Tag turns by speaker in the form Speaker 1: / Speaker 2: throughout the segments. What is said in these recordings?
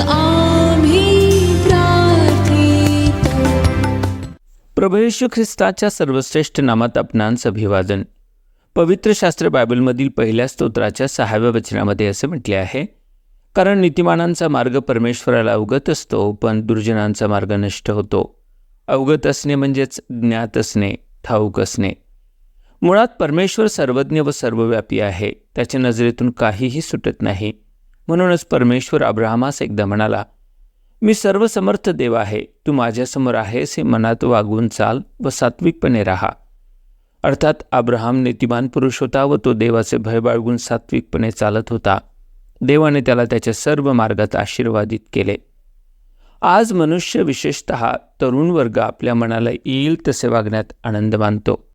Speaker 1: ऐक
Speaker 2: प्रभू येशू ख्रिस्ताच्या सर्वश्रेष्ठ नामात आपणांस अभिवादन पवित्र शास्त्र बायबलमधील पहिल्या स्तोत्राच्या सहाव्या वचनामध्ये असे म्हटले आहे कारण नीतिमानांचा मार्ग परमेश्वराला अवगत असतो पण दुर्जनांचा मार्ग नष्ट होतो. अवगत असणे म्हणजेच ज्ञात असणे ठाऊक असणे. मुळात परमेश्वर सर्वज्ञ व सर्वव्यापी आहे त्याच्या नजरेतून काहीही सुटत नाही. म्हणूनच परमेश्वर अब्राहमास एकदा म्हणाला मी सर्वसमर्थ देव आहे तू माझ्यासमोर आहेस हे मनात वागवून चाल व सात्विकपणे राहा. अर्थात अब्राहम नीतिमान पुरुष होता व तो देवाचे भय बाळगून सात्विकपणे चालत होता. देवाने त्याला त्याच्या सर्व मार्गात आशीर्वादित केले. आज मनुष्य विशेषत तरुण वर्ग आपल्या मनाला येईल तसे वागण्यात आनंद मानतो.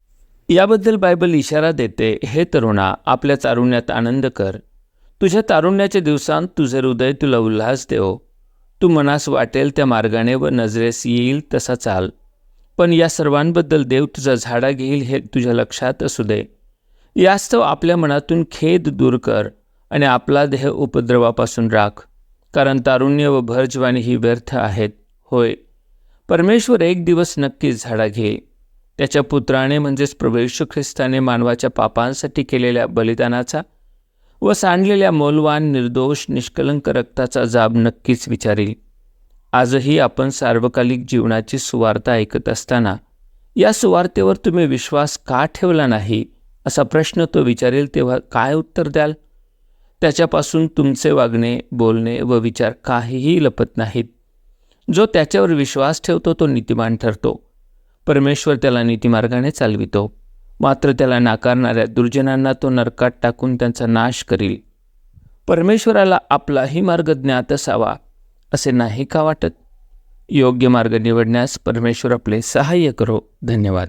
Speaker 2: याबद्दल बायबल इशारा देते हे तरुणा आपल्या तारुण्यात आनंद कर तुझ्या तारुण्याच्या दिवसांत तुझे हृदय तुला उल्हास देव. तू मनास वाटेल त्या मार्गाने व नजरेस येईल तसा चाल. पण या सर्वांबद्दल देव तुझा झाडा घेईल हे तुझ्या लक्षात असू दे. यास्तव आपल्या मनातून खेद दूर कर आणि आपला देह उपद्रवापासून राख. कारण तारुण्य व भरजवानी ही व्यर्थ आहेत. होय. परमेश्वर एक दिवस नक्कीच झाडा घेईल त्याच्या पुत्राने म्हणजेच प्रभू ख्रिस्ताने मानवाच्या पापांसाठी केलेल्या बलिदानाचा व सांडलेल्या मौलवान निर्दोष निष्कलंक रक्ताचा जाब नक्कीच विचारील. आजही आपण सार्वकालिक जीवनाची सुवार्ता ऐकत असताना या सुवार्तेवर तुम्ही विश्वास का ठेवला नाही असा प्रश्न तो विचारेल तेव्हा काय उत्तर द्याल? त्याच्यापासून तुमचे वागणे बोलणे व विचार काहीही लपत नाहीत. जो त्याच्यावर विश्वास ठेवतो तो नीतिमान ठरतो. परमेश्वर त्याला नीतिमार्गाने चालवितो. मात्र त्याला नाकारणाऱ्या दुर्जनांना तो नरकात टाकून त्यांचा नाश करील. परमेश्वराला आपलाही मार्ग ज्ञात असावा असे नाही का वाटत? योग्य मार्ग निवडण्यास परमेश्वर आपले सहाय्य करो. धन्यवाद.